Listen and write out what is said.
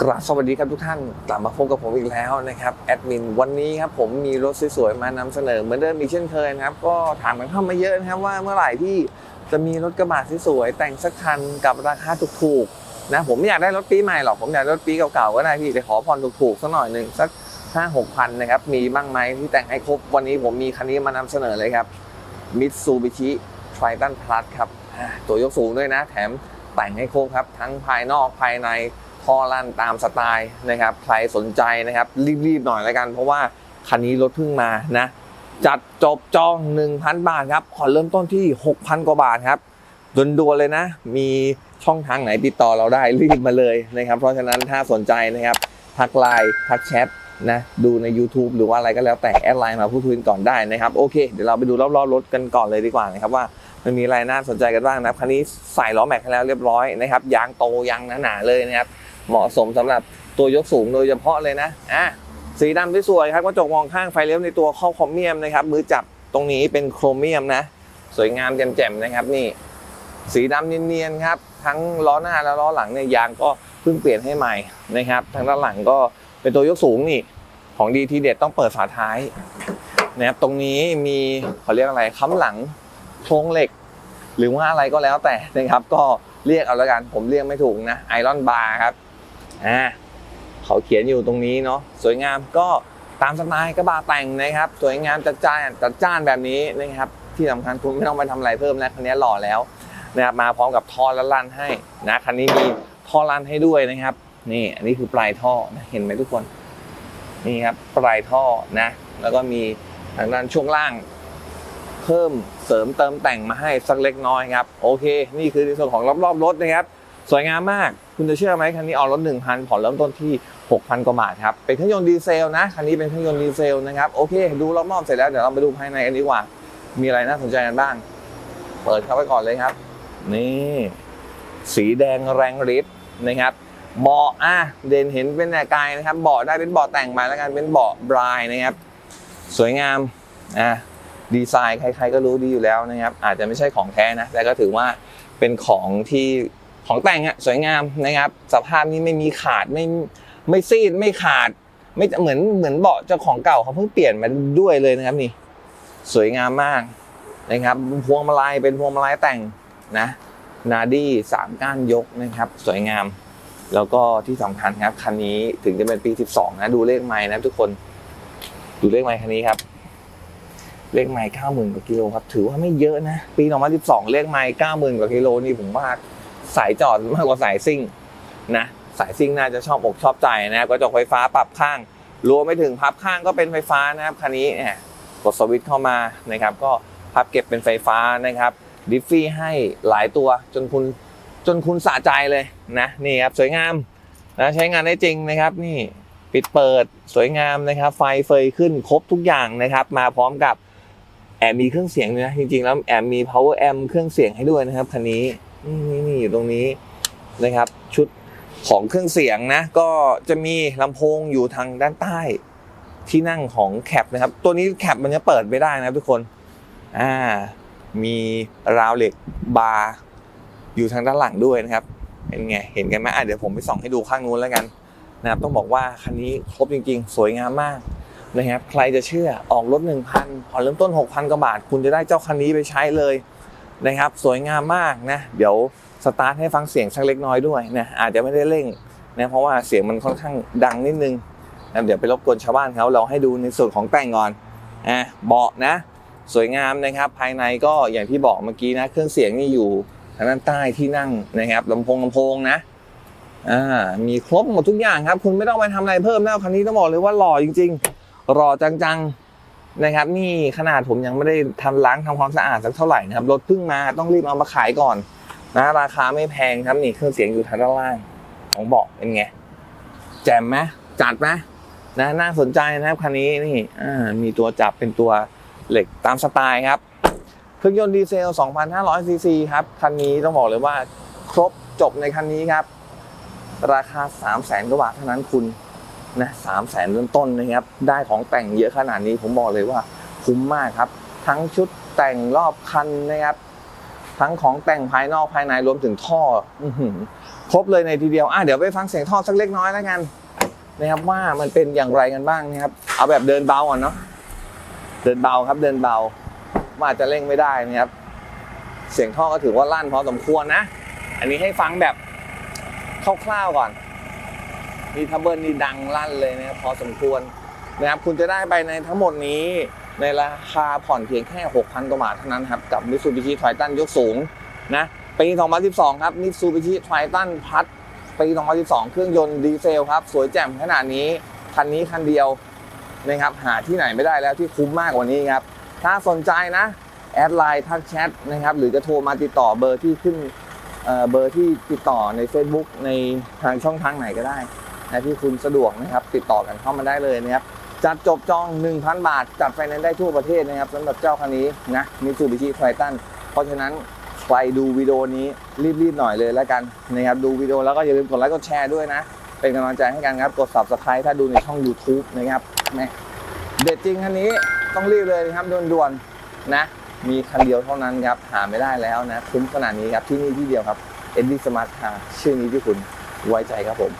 กราบสวัสดีครับทุกท่านกลับมาพบกับผมอีกแล้วนะครับแอดมินวันนี้ครับผมมีรถสวยๆมานำเสนอเหมือนเดิมอีกเช่นเคยนะครับ ก็ถามกันเข้ามาเยอะนะครับว่าเมื่อไหร่ที่จะมีรถกระบะสวยๆแต่งสักคันกับราคาถูกๆนะผมไม่อยากได้รถปีใหม่หรอกผมอยากรถปีเก่าๆก็ได้พี่แต่ขอผ่อนถูกๆสักหน่อยหนึ่งสักห้าหกพันนะครับมีบ้างไหมที่แต่งให้ครบวันนี้ผมมีคันนี้มานำเสนอเลยครับ Mitsubishi Triton Plus ครับตัวยกสูงด้วยนะ แถมแต่งให้ครบครับทั้งภายนอกภายใน ท่อลั่นตามสไตล์นะครับ ใครสนใจนะครับรีบๆหน่อยแล้วกัน เพราะว่าคันนี้รถเพิ่งมานะ จัดจบจอง 1,000 บาทครับผ่อเริ่มต้นที่ 6,000 กว่าบาทครับด่วนๆเลยนะ มีช่องทางไหนติดต่อเราได้รีบมาเลยนะครับ เพราะฉะนั้นถ้าสนใจนะครับทักไลน์ทักแชทนะดูใน YouTube หรือว่าอะไรก็แล้วแต่แอดไลน์มาพูดคุยกันก่อนได้นะครับ โอเค เดี๋ยวเราไปดูรอบๆรถกันก่อนเลยดีกว่านะครับว่า มันมีอะไรน่าสนใจกันบ้างนะครับคันนี้ใส่ล้อแม็กให้แล้วเรียบร้อยนะครับยางโตยางหนาๆเลยนะครับเหมาะสมสำหรับตัวยกสูงโดยเฉพาะเลยนะอะสีดำสวยครับกระจกมองข้างไฟเลี้ยวในตัวข้อคอมเมียมนะครับมือจับตรงนี้เป็นโครเมียมนะ สวยงามแจ่มๆนะครับนี่ สีดำเนียนๆครับ ทั้งล้อหน้าและล้อหลังเนี่ยยางก็เพิ่งเปลี่ยนให้ใหม่นะครับทางด้านหลังก็เป็นตัวยกสูงนี่ของดีทีเด็ดต้องเปิดฝาท้ายนะครับตรงนี้มีเขาเรียกอะไรค้ำหลัง โครงเหล็ก หรือว่าอะไรก็แล้วแต่นะครับ ก็เรียกเอาแล้วกันผมเรียกไม่ถูกนะไอรอนบาร์ครับอ่าเขาเขียนอยู่ตรงนี้เนาะสวยงามก็ตามสไตล์กระบะแต่งนะครับ สวยงามจัดจ้านจัดจ้านแบบนี้นะครับ ที่สำคัญคุณไม่ต้องไปทำอะไรเพิ่มแล้วคันนี้หล่อแล้วนะครับมาพร้อมกับท่อและลั่นให้นะคันนี้มีท่อลั่นให้ด้วยนะครับ นี่อันนี้คือปลายท่อนะเห็นไหมทุกคนนี่ครับปลายท่อนะ แล้วก็มีทางด้านช่วงล่าง เพิ่มเสริมเติมแต่งมาให้สักเล็กน้อยครับโอเค นี่คือในส่วนของรอบๆรถนะครับสวยงามมากคุณจะเชื่อไหมคันนี้ออกรถ 1,000 ผ่อนเริ่มต้นที่ 6,000 กว่าบาทครับ เป็นเครื่องยนต์ดีเซลนะ คันนี้เป็นเครื่องยนต์ดีเซลนะครับ โอเค ดูรอบๆเสร็จแล้ว เดี๋ยวเราไปดูภายในกันดีกว่า มีอะไรน่าสนใจกันบ้าง เปิดเข้าไปก่อนเลยครับ นี่ สีแดงแรงฤทธิ์นะครับเบาะอะเด่นเห็นเป็นแต่ไกลนะครับเบาะได้เป็นเบาะแต่งมาแล้วกันเป็นเบาะบรายนะครับ สวยงามอะ ดีไซน์ใครๆก็รู้ดีอยู่แล้วนะครับ อาจจะไม่ใช่ของแท้นะ แต่ก็ถือว่าเป็นของที่ของแต่งอะสวยงามนะครับ สภาพนี้ไม่มีขาดไม่ไม่ซีดไม่ขาด ไม่เหมือนเหมือนเบาะเจ้าของเก่าเขาเพิ่งเปลี่ยนมาด้วยเลยนะครับนี่ สวยงามมากนะครับพวงมาลัยเป็นพวงมาลัยแต่งนะนาดี้สามก้านยกนะครับ สวยงาม แล้วก็ที่สำคัญครับคันนี้ถึงจะเป็นปี 12 นะ ดูเลขไม้นะทุกคน ดูเลขไม้คันนี้ครับ เลขไม้เก้าหมื่นกว่ากิโลครับ ถือว่าไม่เยอะนะ ปี2012เลขไม้เก้าหมื่นกว่ากิโลนี่ผมว่าสายจอดมากกว่าสายซิ่งนะ สายซิ่งน่าจะชอบอกชอบใจนะครับกระจกไฟฟ้าปรับข้างรวมไปถึงพับข้างก็เป็นไฟฟ้านะครับคันนี้เนี่ยกดสวิตช์เข้ามานะครับ ก็พับเก็บเป็นไฟฟ้านะครับดิฟฟี่ให้หลายตัวจนคุณจนคุณสะใจเลยนะนี่ครับสวยงามนะใช้งานได้จริงนะครับ นี่ปิดเปิดสวยงามนะครับ ไฟเฟยขึ้นครบทุกอย่างนะครับ มาพร้อมกับ แอบมีเครื่องเสียงนะจริงๆแล้วแอบมี power amp เครื่องเสียงให้ด้วยนะครับคันนี้นี่นี่อยู่ตรงนี้นะครับ ชุดของเครื่องเสียงนะ ก็จะมีลำโพงอยู่ทางด้านใต้ ที่นั่งของแคปนะครับ ตัวนี้แคปมันจะเปิดไม่ได้นะทุกคนอ่ามีราวเหล็กบาร์อยู่ทางด้านหลังด้วยนะครับเป็นไงเห็นกันไหมอะเดี๋ยวผมไปส่องให้ดูข้างนู้นแล้วกันนะครับต้องบอกว่าคันนี้ครบจริง ๆ สวยงามมาก นะครับใครจะเชื่อออกรถ 1,000ผ่อนเริ่มต้น 6,000กว่าบาท คุณจะได้เจ้าคันนี้ไปใช้เลยนะครับ สวยงามมากนะเดี๋ยวสตาร์ทให้ฟังเสียงสักเล็กน้อยด้วยนะอาจจะไม่ได้เร่งนะเพราะว่าเสียงมันค่อนข้างดังนิดนึงนะเดี๋ยวไปรบกวนชาวบ้านเขาเราให้ดูในส่วนของแต่งก่อนอะเบาะนะ สวยงามนะครับ ภายในก็อย่างที่บอกเมื่อกี้นะ เครื่องเสียงนี่อยู่ทางด้านใต้ที่นั่งนะครับลำโพงลำโพงนะอ่ามีครบหมดทุกอย่างครับ คุณไม่ต้องไปทำอะไรเพิ่มแล้วคันนี้ต้องบอกเลยว่าหล่อจริง ๆ รอจังๆนะครับ นี่ขนาดผมยังไม่ได้ทำล้างทำความสะอาดสักเท่าไหร่นะครับรถเพิ่งมาต้องรีบเอามาขายก่อนนะราคาไม่แพงครับนี่เครื่องเสียงอยู่ทางด้านล่างของเบาะเป็นไงแจ่มไหมจัดไหมนะน่าสนใจนะครับคันนี้นี่มีตัวจับเป็นตัวเหล็กตามสไตล์ครับ เครื่องยนต์ดีเซล 2,500ซีซีครับคันนี้ต้องบอกเลยว่าครบจบในคันนี้ครับ ราคา 300,000กว่าบาทเท่านั้นคุณ นะสามแสนต้นต้นๆนะครับ ได้ของแต่งเยอะขนาดนี้ผมบอกเลยว่าคุ้มมากครับ ทั้งชุดแต่งรอบคันนะครับ ทั้งของแต่งภายนอกภายในรวมถึงท่อครบเลยในทีเดียวอะเดี๋ยวไปฟังเสียงท่อสักเล็กน้อยแล้วกันนะครับว่ามันเป็นอย่างไรกันบ้างนะครับ เอาแบบเดินเบาก่อนเนาะเดินเบาครับเดินเบาว่าจจะเร่งไม่ได้นะครับ เสียงท่อก็ถือว่าลั่นพอสมควรนะ อันนี้ให้ฟังแบบคร่าวๆก่อน นี่ทับเบิลนี่ดังลั่นเลยนะครับพอสมควรนะครับคุณจะได้ไปในทั้งหมดนี้ในราคาผ่อนเพียงแค่ 6,000 กว่าบาทเท่านั้นครับ กับ Mitsubishi Triton ยกสูงนะปี2012 ครับ Mitsubishi Triton พัดปี2012 เครื่องยนต์ดีเซลครับ สวยแจ่มขนาดนี้ คันนี้คันเดียวนะครับหาที่ไหนไม่ได้แล้วที่คุ้มมากกว่านี้ครับ ถ้าสนใจนะ แอดไลน์ทักแชทนะครับ หรือจะโทรมาติดต่อเบอร์ที่ขึ้นเอ่อเบอร์ที่ติดต่อใน Facebook ในทางช่องทางไหนก็ได้ นะที่คุณสะดวกนะครับติดต่อกันเข้ามาได้เลยนะครับจัดจบจอง 1,000 บาท จัดไฟแนนซ์ได้ทั่วประเทศนะครับสำหรับเจ้าคันนี้นะมิซูบิชิไททันเพราะฉะนั้นใครดูวิดีโอนี้รีบๆหน่อยเลยแล้วกันนะครับดูวิดีโอแล้วก็อย่าลืมกดไลค์กดแชร์ด้วยนะ เป็นกำลังใจให้กันครับกด subscribe ถ้าดูในช่อง YouTube นะครับแม่เด็ดจริงคันนี้ต้องรีบเลยนะครับด่วนๆนะ มีคันเดียวเท่านั้นครับหาไม่ได้แล้วนะคุ้มขนาดนี้ครับที่นี่ที่เดียวครับ e d d y Smart Car ชื่อนี้ที่คุณไว้ใจครับผม